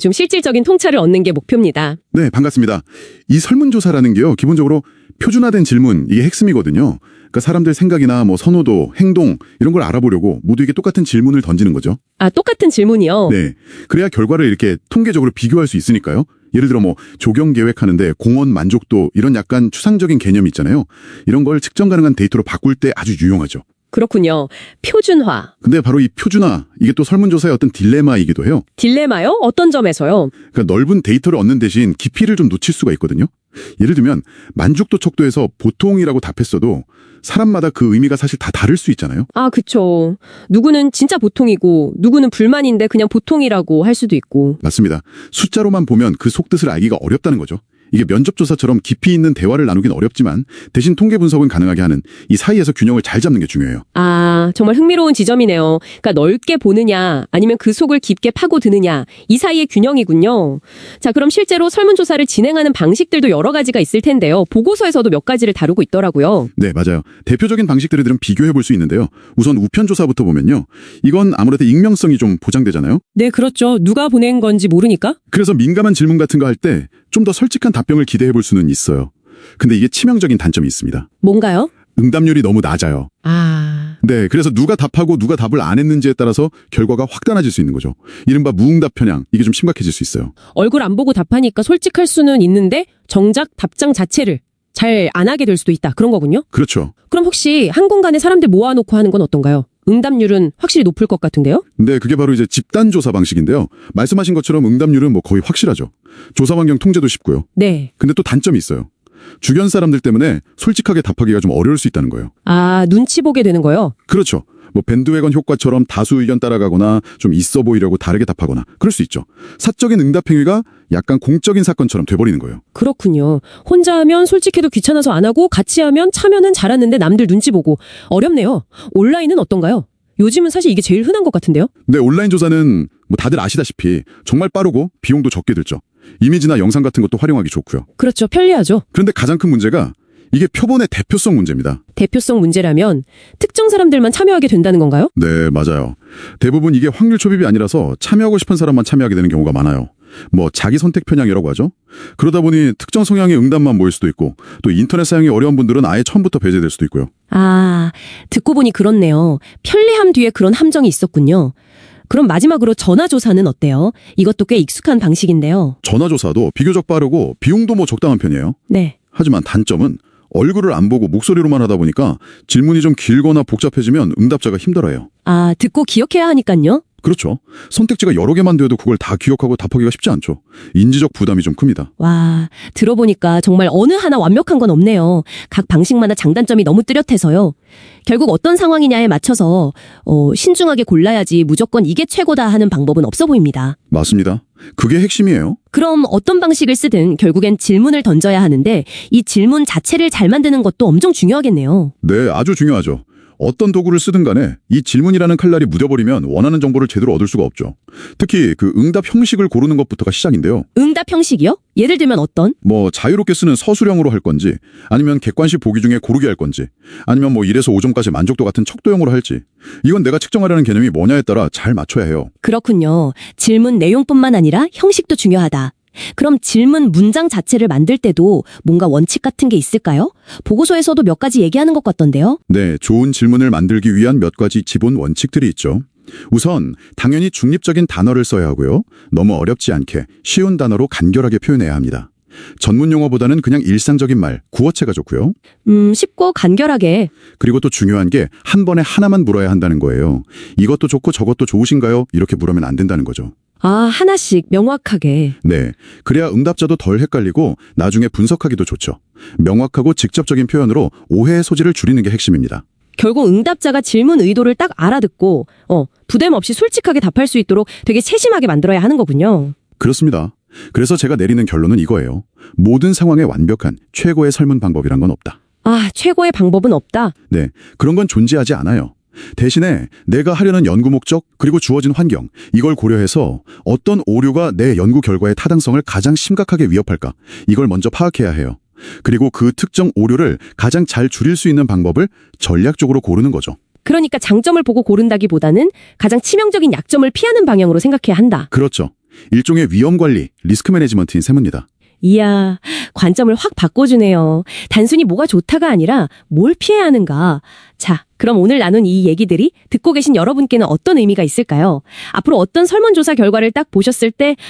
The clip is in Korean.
좀 실질적인 통찰을 얻는 게 목표입니다. 네, 반갑습니다. 이 설문조사라는 게요, 기본적으로 표준화된 질문, 이게 핵심이거든요. 그러니까 사람들 생각이나 뭐 선호도, 행동, 이런 걸 알아보려고 모두에게 똑같은 질문을 던지는 거죠. 아, 똑같은 질문이요? 네. 그래야 결과를 이렇게 통계적으로 비교할 수 있으니까요. 예를 들어 뭐 조경 계획하는데 공원 만족도 이런 약간 추상적인 개념이 있잖아요. 이런 걸 측정 가능한 데이터로 바꿀 때 아주 유용하죠. 그렇군요. 표준화. 근데 바로 이 표준화, 이게 또 설문조사의 어떤 딜레마이기도 해요. 딜레마요? 어떤 점에서요? 그러니까 넓은 데이터를 얻는 대신 깊이를 좀 놓칠 수가 있거든요. 예를 들면 만족도 척도에서 보통이라고 답했어도 사람마다 그 의미가 사실 다 다를 수 있잖아요. 아, 그쵸. 누구는 진짜 보통이고, 누구는 불만인데 그냥 보통이라고 할 수도 있고. 맞습니다. 숫자로만 보면 그 속뜻을 알기가 어렵다는 거죠. 이게 면접조사처럼 깊이 있는 대화를 나누긴 어렵지만 대신 통계 분석은 가능하게 하는 이 사이에서 균형을 잘 잡는 게 중요해요. 아, 정말 흥미로운 지점이네요. 그러니까 넓게 보느냐, 아니면 그 속을 깊게 파고드느냐, 이 사이의 균형이군요. 자, 그럼 실제로 설문조사를 진행하는 방식들도 여러 가지가 있을 텐데요. 보고서에서도 몇 가지를 다루고 있더라고요. 네, 맞아요. 대표적인 방식들을 들은 비교해 볼 수 있는데요. 우선 우편 조사부터 보면요. 이건 아무래도 익명성이 좀 보장되잖아요. 네, 그렇죠. 누가 보낸 건지 모르니까. 그래서 민감한 질문 같은 거 할 때 좀 더 솔직한 답변을 기대해 볼 수는 있어요. 근데 이게 치명적인 단점이 있습니다. 뭔가요? 응답률이 너무 낮아요. 아, 네, 그래서 누가 답하고 누가 답을 안 했는지에 따라서 결과가 확 달라질 수 있는 거죠. 이른바 무응답 편향, 이게 좀 심각해질 수 있어요. 얼굴 안 보고 답하니까 솔직할 수는 있는데, 정작 답장 자체를 잘 안 하게 될 수도 있다. 그런 거군요. 그렇죠. 그럼 혹시 한 공간에 사람들 모아놓고 하는 건 어떤가요? 응답률은 확실히 높을 것 같은데요? 근데 그게 바로 이제 집단 조사 방식인데요. 말씀하신 것처럼 응답률은 뭐 거의 확실하죠. 조사 환경 통제도 쉽고요. 네. 근데 또 단점이 있어요. 주변 사람들 때문에 솔직하게 답하기가 좀 어려울 수 있다는 거예요. 아, 눈치 보게 되는 거요? 그렇죠. 뭐 밴드웨건 효과처럼 다수 의견 따라가거나 좀 있어 보이려고 다르게 답하거나 그럴 수 있죠. 사적인 응답 행위가 약간 공적인 사건처럼 돼버리는 거예요. 그렇군요. 혼자 하면 솔직해도 귀찮아서 안 하고 같이 하면 참여는 잘하는데 남들 눈치 보고 어렵네요. 온라인은 어떤가요? 요즘은 사실 이게 제일 흔한 것 같은데요? 근데 온라인 조사는 뭐 다들 아시다시피 정말 빠르고 비용도 적게 들죠. 이미지나 영상 같은 것도 활용하기 좋고요. 그렇죠. 편리하죠. 그런데 가장 큰 문제가 이게 표본의 대표성 문제입니다. 대표성 문제라면 특정 사람들만 참여하게 된다는 건가요? 네, 맞아요. 대부분 이게 확률 초입이 아니라서 참여하고 싶은 사람만 참여하게 되는 경우가 많아요. 뭐 자기 선택 편향이라고 하죠. 그러다 보니 특정 성향의 응답만 모일 수도 있고 또 인터넷 사용이 어려운 분들은 아예 처음부터 배제될 수도 있고요. 아, 듣고 보니 그렇네요. 편리함 뒤에 그런 함정이 있었군요. 그럼 마지막으로 전화조사는 어때요? 이것도 꽤 익숙한 방식인데요. 전화조사도 비교적 빠르고 비용도 뭐 적당한 편이에요. 네. 하지만 단점은 얼굴을 안 보고 목소리로만 하다 보니까 질문이 좀 길거나 복잡해지면 응답자가 힘들어요. 아, 듣고 기억해야 하니깐요. 그렇죠. 선택지가 여러 개만 돼도 그걸 다 기억하고 답하기가 쉽지 않죠. 인지적 부담이 좀 큽니다. 와, 들어보니까 정말 어느 하나 완벽한 건 없네요. 각 방식마다 장단점이 너무 뚜렷해서요. 결국 어떤 상황이냐에 맞춰서 어, 신중하게 골라야지 무조건 이게 최고다 하는 방법은 없어 보입니다. 맞습니다. 그게 핵심이에요. 그럼 어떤 방식을 쓰든 결국엔 질문을 던져야 하는데 이 질문 자체를 잘 만드는 것도 엄청 중요하겠네요. 네, 아주 중요하죠. 어떤 도구를 쓰든 간에 이 질문이라는 칼날이 묻어버리면 원하는 정보를 제대로 얻을 수가 없죠. 특히 그 응답 형식을 고르는 것부터가 시작인데요. 응답 형식이요? 예를 들면 어떤? 뭐 자유롭게 쓰는 서술형으로 할 건지 아니면 객관식 보기 중에 고르게 할 건지 아니면 뭐 1에서 5점까지 만족도 같은 척도형으로 할지 이건 내가 측정하려는 개념이 뭐냐에 따라 잘 맞춰야 해요. 그렇군요. 질문 내용뿐만 아니라 형식도 중요하다. 그럼 질문 문장 자체를 만들 때도 뭔가 원칙 같은 게 있을까요? 보고서에서도 몇 가지 얘기하는 것 같던데요. 네, 좋은 질문을 만들기 위한 몇 가지 기본 원칙들이 있죠. 우선 당연히 중립적인 단어를 써야 하고요. 너무 어렵지 않게 쉬운 단어로 간결하게 표현해야 합니다. 전문 용어보다는 그냥 일상적인 말, 구어체가 좋고요. 음, 쉽고 간결하게. 그리고 또 중요한 게 한 번에 하나만 물어야 한다는 거예요. 이것도 좋고 저것도 좋으신가요? 이렇게 물으면 안 된다는 거죠. 아, 하나씩 명확하게. 네. 그래야 응답자도 덜 헷갈리고 나중에 분석하기도 좋죠. 명확하고 직접적인 표현으로 오해의 소지를 줄이는 게 핵심입니다. 결국 응답자가 질문 의도를 딱 알아듣고, 어, 부담 없이 솔직하게 답할 수 있도록 되게 세심하게 만들어야 하는 거군요. 그렇습니다. 그래서 제가 내리는 결론은 이거예요. 모든 상황에 완벽한 최고의 설문 방법이란 건 없다. 아, 최고의 방법은 없다. 네. 그런 건 존재하지 않아요. 대신에 내가 하려는 연구 목적 그리고 주어진 환경 이걸 고려해서 어떤 오류가 내 연구 결과의 타당성을 가장 심각하게 위협할까 이걸 먼저 파악해야 해요. 그리고 그 특정 오류를 가장 잘 줄일 수 있는 방법을 전략적으로 고르는 거죠. 그러니까 장점을 보고 고른다기보다는 가장 치명적인 약점을 피하는 방향으로 생각해야 한다. 그렇죠. 일종의 위험 관리, 리스크 매니지먼트인 셈입니다. 이야, 관점을 확 바꿔주네요. 단순히 뭐가 좋다가 아니라 뭘 피해야 하는가. 자, 그럼 오늘 나눈 이 얘기들이 듣고 계신 여러분께는 어떤 의미가 있을까요? 앞으로 어떤 설문조사 결과를 딱 보셨을 때